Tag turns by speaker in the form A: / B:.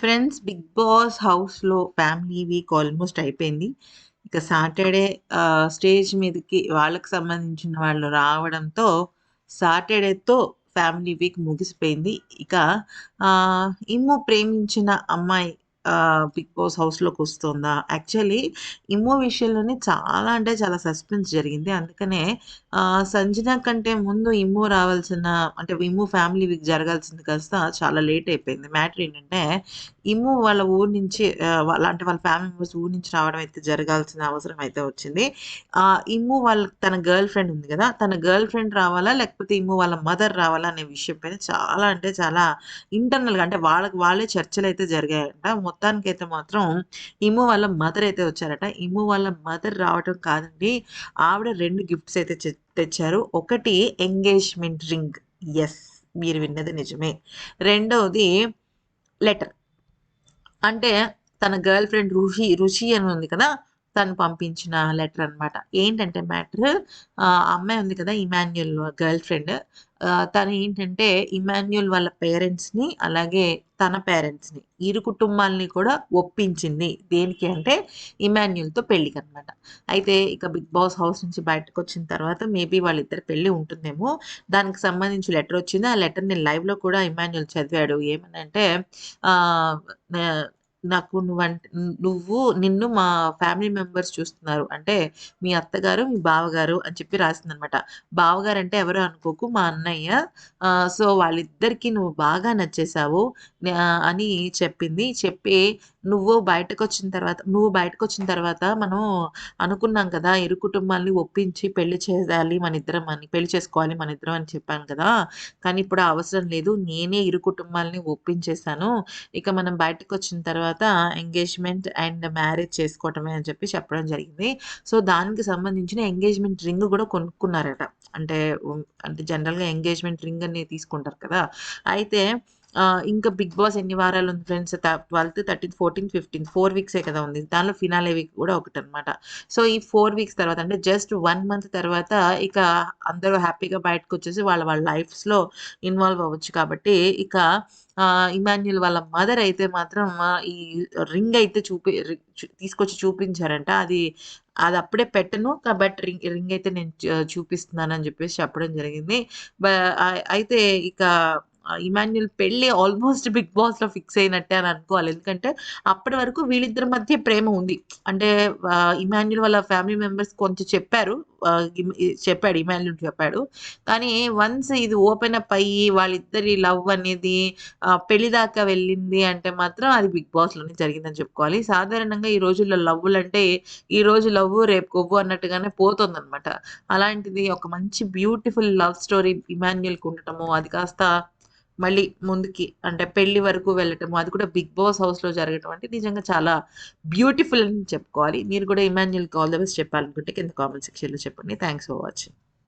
A: Friends 'big Boss' హౌస్‌లో family week almost అయిపోయింది. ఇక సాటర్‌డే స్టేజ్ మీదకి వాళ్ళకి సంబంధించిన వాళ్ళు రావడంతో సాటర్‌డేతో ఫ్యామిలీ వీక్ ముగిసిపోయింది. ఇక ఇమ్ము ప్రేమించిన అమ్మాయి 'బిగ్ బాస్' హౌస్‌లోకొస్తుందా? యాక్చువల్లీ ఇమ్మో విషయంలోనే చాలా అంటే చాలా సస్పెన్స్ జరిగింది. అందుకనే సంజన కంటే ముందు ఇమ్మో రావాల్సిన అంటే ఇమ్ము ఫ్యామిలీ వీక్ జరగాల్సింది కాస్త చాలా లేట్ అయిపోయింది. మ్యాటర్ ఏంటంటే ఇమ్ము వాళ్ళ ఊరు నుంచి వాళ్ళ అంటే వాళ్ళ ఫ్యామిలీ మెంబర్స్ ఊరు నుంచి రావడం అయితే జరగాల్సిన అవసరం అయితే వచ్చింది. ఆహ్, ఇమ్ము వాళ్ళ తన గర్ల్ ఫ్రెండ్ ఉంది కదా తన గర్ల్ ఫ్రెండ్ రావాలా? లేకపోతే ఇమ్ము వాళ్ళ మదర్ రావాలా? అనే విషయం పైన చాలా అంటే చాలా ఇంటర్నల్‌గా అంటే వాళ్ళకి వాళ్ళే చర్చలు అయితే జరిగాయంట. మొత్తానికైతే మాత్రం ఇమ్ము వాళ్ళ మదర్ అయితే వచ్చారట. ఇమ్ము వాళ్ళ మదర్ రావటం కాదండి. ఆవిడ రెండు గిఫ్ట్స్ అయితే తెచ్చారు. ఒకటి ఎంగేజ్‌మెంట్ రింగ్. ఎస్ మీరు విన్నది నిజమే. రెండవది లెటర్. అంటే తన గర్ల్ ఫ్రెండ్ రుహి రుషి అని ఉంది కదా! తను పంపించిన లెటర్ అన్నమాట. ఏంటంటే మ్యాటర్ అమ్మాయి ఉంది కదా! ఇమాన్యుల్ గర్ల్ ఫ్రెండ్ తను ఏంటంటే ఇమాన్యుల్ వాళ్ళ పేరెంట్స్‌ని అలాగే తన పేరెంట్స్‌ని ఇరు కుటుంబాల్ని కూడా ఒప్పించింది. దేనికి అంటే ఇమాన్యుల్తో పెళ్ళికి అనమాట అయితే ఇక 'బిగ్ బాస్' హౌస్ నుంచి బయటకు వచ్చిన తర్వాత మేబీ వాళ్ళిద్దరు పెళ్ళి ఉంటుందేమో. దానికి సంబంధించి లెటర్ వచ్చింది. ఆ లెటర్ నేను లైవ్‌లో కూడా ఇమాన్యుల్ చదివాడు. ఏమనంటే నాకు నువ్వంటే నువ్వు నిన్ను మా ఫ్యామిలీ మెంబర్స్ చూస్తున్నారు. అంటే మీ అత్తగారు, మీ బావగారు అని చెప్పి రాసిందనమాట. బావగారంటే ఎవరు అనుకోకు మా అన్నయ్య. సో వాళ్ళిద్దరికీ నువ్వు బాగా నచ్చేసావు అని చెప్పింది. చెప్పి నువ్వు బయటకొచ్చిన తర్వాత నువ్వు బయటకొచ్చిన తర్వాత మనం అనుకున్నాం కదా! ఇరు కుటుంబాల్ని ఒప్పించి పెళ్ళి చేయాలి మన ఇద్దరం అని. పెళ్ళి చేసుకోవాలి మన ఇద్దరం అని చెప్పాను కదా! కానీ ఇప్పుడు అవసరం లేదు. నేనే ఇరు కుటుంబాల్ని ఒప్పించేసాను. ఇక మనం బయటకొచ్చిన తర్వాత ఎంగేజ్‌మెంట్ అండ్ మ్యారేజ్ చేసుకోవటమే అని చెప్పి చెప్పడం జరిగింది. సో దానికి సంబంధించిన ఎంగేజ్‌మెంట్ రింగ్ కూడా కొనుక్కున్నారట. అంటే అంటే జనరల్‌గా ఎంగేజ్‌మెంట్ రింగ్ అని తీసుకుంటారు కదా! అయితే ఇంకా 'బిగ్ బాస్' ఎన్ని వారాలు ఉంది friends twelfth thirteenth fourteenth fifteenth four వీక్సే కదా ఉంది. దానిలో ఫినాలే వీక్ కూడా ఒకటి అనమాట సో ఈ ఫోర్ వీక్స్ తర్వాత అంటే జస్ట్ వన్ మంత్ తర్వాత ఇక అందరూ హ్యాపీగా బయటకొచ్చేసి వాళ్ళ వాళ్ళ లైఫ్స్‌లో ఇన్వాల్వ్ అవ్వచ్చు కాబట్టి ఇక ఇమాన్యుల్ వాళ్ళ మదర్ అయితే మాత్రం ఈ రింగ్ అయితే చూపి రి తీసుకొచ్చి చూపించారంట. అది అది అప్పుడే పెట్టను. బట్ రింగ్ రింగ్ అయితే నేను చూపిస్తున్నానని చెప్పేసి చెప్పడం జరిగింది. బ అయితే ఇక ఇమాన్యుల్ పెళ్ళి పెళ్ళి ఆల్మోస్ట్ 'బిగ్ బాస్‌లో' ఫిక్స్ అయినట్టే అని అనుకోవాలి. ఎందుకంటే అప్పటి వరకు వీళ్ళిద్దరి మధ్య ప్రేమ ఉంది. అంటే ఇమాన్యుల్ వాళ్ళ ఫ్యామిలీ మెంబర్స్ కొంచెం చెప్పారు. చెప్పాడు ఇమాన్యుల్ చెప్పాడు. కానీ వన్స్ ఇది ఓపెన్ అప్ అయ్యి వాళ్ళిద్దరి లవ్ అనేది పెళ్ళి దాకా వెళ్ళింది అంటే మాత్రం అది 'బిగ్ బాస్‌లోనే' జరిగిందని చెప్పుకోవాలి. సాధారణంగా ఈ రోజుల్లో లవ్వులు అంటే ఈ రోజు లవ్ రేపు కొవ్వు అన్నట్టుగానే పోతుందనమాట. అలాంటిది ఒక మంచి బ్యూటిఫుల్ లవ్ స్టోరీ ఇమాన్యుల్కి ఉండటము అది కాస్త మళ్ళీ ముందుకి అంటే పెళ్ళి వరకు వెళ్ళటం అది కూడా 'బిగ్ బాస్' హౌస్‌లో జరగటం అంటే నిజంగా చాలా బ్యూటిఫుల్ అని చెప్పుకోవాలి. మీరు కూడా ఇమాన్యుయల్‌కి ఆల్ ద బెస్ట్ చెప్పాలనుకుంటే కింద కామెంట్ సెక్షన్‌లో చెప్పండి. Thanks for watching.